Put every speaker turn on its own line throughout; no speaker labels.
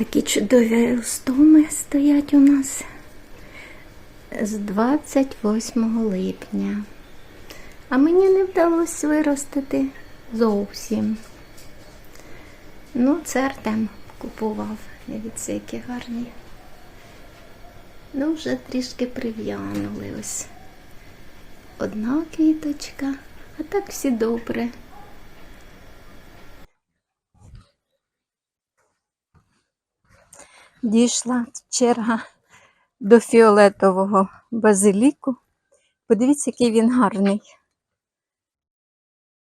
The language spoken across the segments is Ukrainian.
Такі чудові стоми стоять у нас з 28 липня. А мені не вдалося виростити зовсім. Ну, це Артем купував. Дивіться, які гарні. Ну, вже трішки прив'янули ось. Одна квіточка, а так всі добре. Дійшла черга до фіолетового базиліку. Подивіться, який він гарний.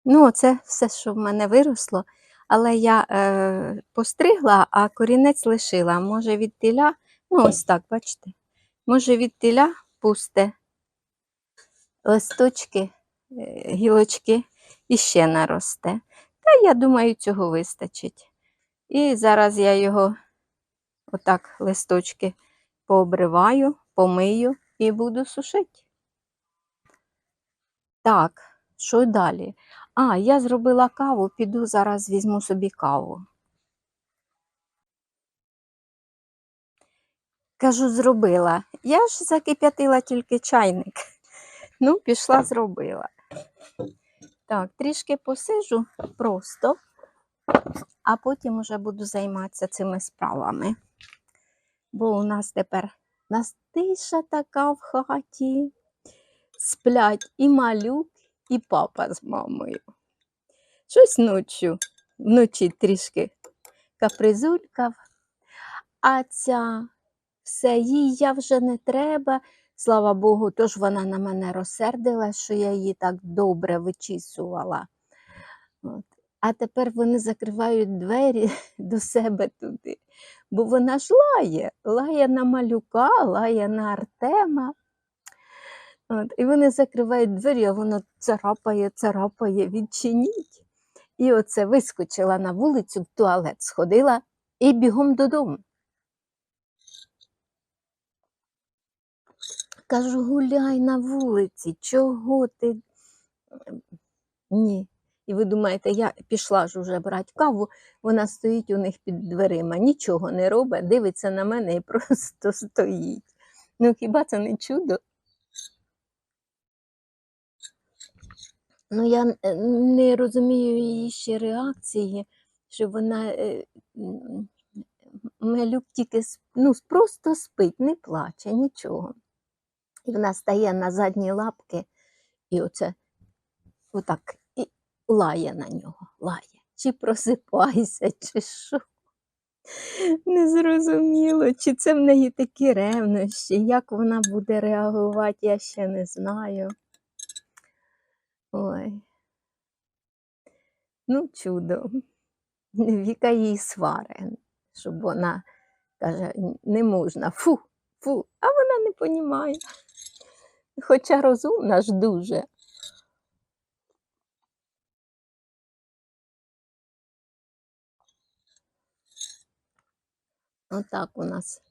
Ну, це все, що в мене виросло, але я е, постригла, а корінець лишила. Може, від теля, ну ось так, бачите, може, від теля пусте листочки, е, гілочки і ще наросте. Та я думаю, цього вистачить. І зараз я його отак листочки пообриваю, помию і буду сушити. Так, що далі? А, я зробила каву, піду зараз візьму собі каву. Кажу, зробила. Я ж закип'ятила тільки чайник. Ну, пішла, зробила. Так, трішки посижу просто, а потім уже буду займатися цими справами. Бо у нас тепер нас тиша така в хаті. Сплять і малюк, і папа з мамою. Щось ночі, вночі трішки капризулькав, а ця все, їй я вже не треба. Слава Богу, тож вона на мене розсердила, що я її так добре вичісувала. От. А тепер вони закривають двері до себе туди, бо вона ж лає, лає на малюка, лає на Артема. От. І вони закривають двері, а воно царапає, царапає, відчиніть. І оце вискочила на вулицю, в туалет сходила і бігом додому. Кажу, гуляй на вулиці, чого ти? Ні. І ви думаєте, я пішла ж уже брати каву, вона стоїть у них під дверима, нічого не робить, дивиться на мене і просто стоїть. Ну хіба це не чудо? Ну, я е, не розумію її ще реакції, що вона е, малюк тільки ну, просто спить, не плаче, нічого. І вона стає на задні лапки і оце отак лає на нього, лає. Чи просипайся, чи що. Незрозуміло, чи це в неї такі ревнощі, як вона буде реагувати, я ще не знаю. Ой. Ну, чудо. Віка їй сваре, щоб вона каже, не можна, фу, фу, а вона не понімає. Хоча розумна ж дуже. Отак у нас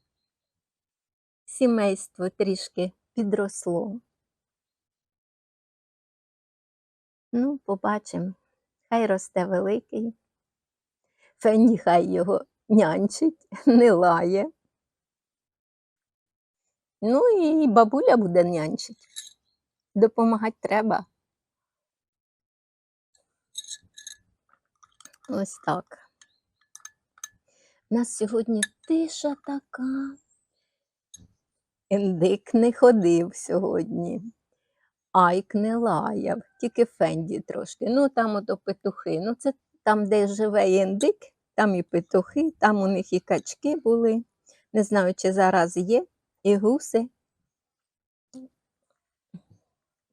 сімейство трішки підросло. Ну, побачимо. Хай росте великий. Фенні хай його нянчить, не лає. Ну і бабуля буде нянчить. Допомагати треба. Ось так. У нас сьогодні тиша така. Індик не ходив сьогодні. Айк не лаяв, тільки Фенді трошки. Ну, там ото петухи. Ну, це там, де живе індик, там і петухи, там у них і качки були. Не знаю, чи зараз є, і гуси.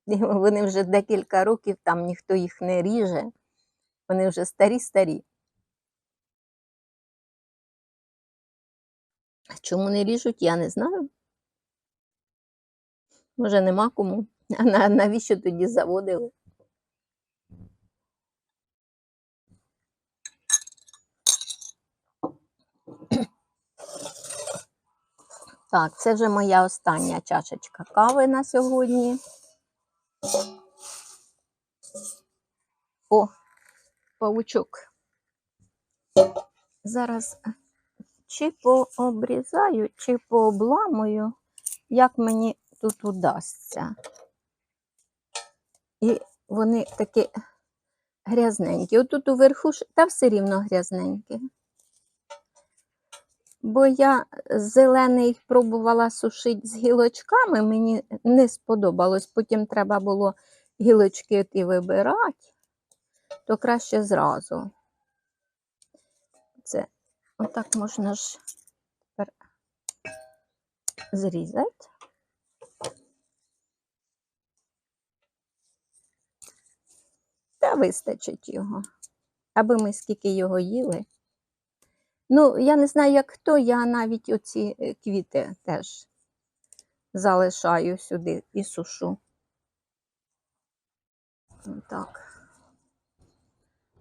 Вони вже декілька років, там ніхто їх не ріже. Вони вже старі-старі. Чому не ріжуть, я не знаю. Може, нема кому. А навіщо тоді заводили? Так, це вже моя остання чашечка кави на сьогодні. О, павучок. Зараз чи пообрізаю, чи пообламую, як мені тут удасться. І вони такі грязненькі. Отут уверху, та все рівно грязненькі. Бо я зелений пробувала сушити з гілочками, мені не сподобалось. Потім треба було гілочки ті вибирати, то краще зразу. Отак можна ж тепер зрізати. Та вистачить його, аби ми скільки його їли. Ну, я не знаю, як хто, я навіть оці е, квіти теж залишаю сюди і сушу. Так.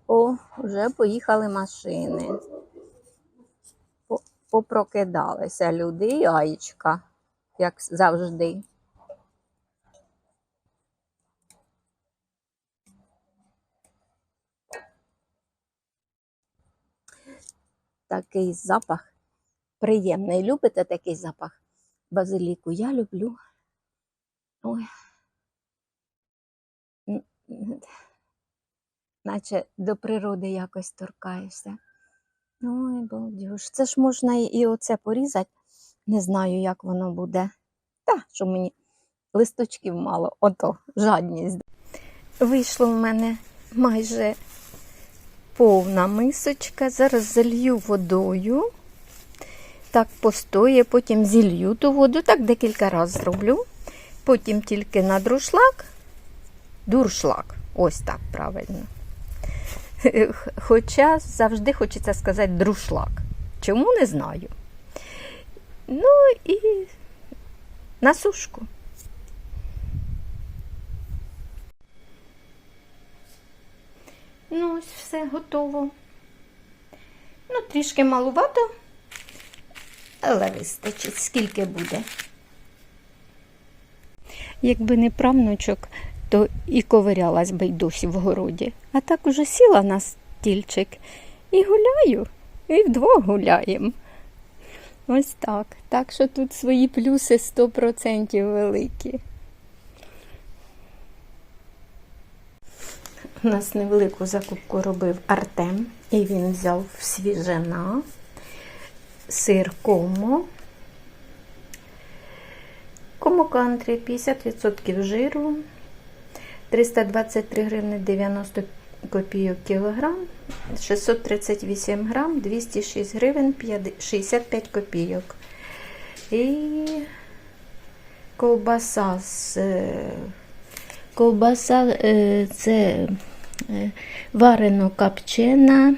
О, вже поїхали машини. По- Попрокидалися люди і яєчка, як завжди. Такий запах приємний. Любите такий запах базиліку? Я люблю. Ой. Наче до природи якось торкаєшся. Ой, балдюж. Це ж можна і оце порізати. Не знаю, як воно буде. Та, що мені листочків мало, ото жадність. Вийшло в мене майже повна мисочка. Зараз залью водою. Так постоє, потім зілью ту воду, так декілька разів зроблю. Потім тільки на друшлак, дуршлак. Ось так правильно. Хоча завжди хочеться сказати друшлак. Чому не знаю. Ну і на сушку. Ну, ось все готово. Ну, трішки малувато, але вистачить, скільки буде. Якби не правнучок, то і ковирялась би й досі в городі. А так уже сіла на стільчик і гуляю, і вдвох гуляємо. Ось так. Так що тут свої плюси 100% великі. У нас невелику закупку робив Артем, і він взяв свіжина, сир комо, комо кантрі 50% жиру, 323 гривни 90 копійок кілограм, 638 грам, 206 гривень 50 65 копійок. І ковбаса з е, ковбаса е, це е, варено копчена.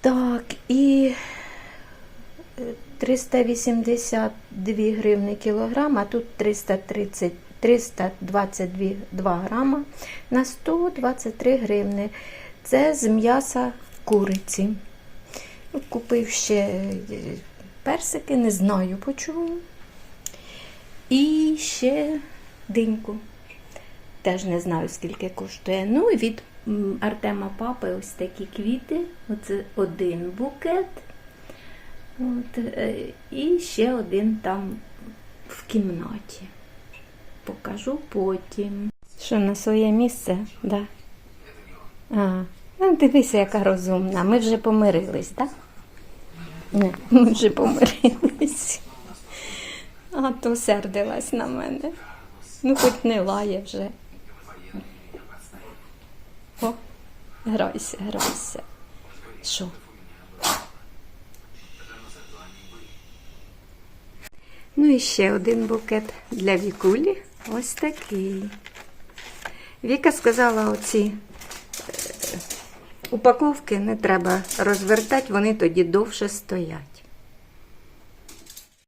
Так, і 382 гривни кілограм, а тут 330, 322 2 грама на 123 гривни. Це з м'яса куриці. Купив ще е, персики, не знаю по. І ще диньку. Теж не знаю, скільки коштує. Ну і від Артема папи ось такі квіти. Оце один букет. От, е, і ще один там в кімнаті. Покажу потім. Що на своє місце? Да. А, ну, дивися, яка розумна. Ми вже помирились, так? Да? Ми вже помирились. А то сердилась на мене. Ну, хоч не лає вже. О, грайся, грайся. Що? Ну і ще один букет для Вікулі. Ось такий. Віка сказала, оці е, упаковки не треба розвертати, вони тоді довше стоять.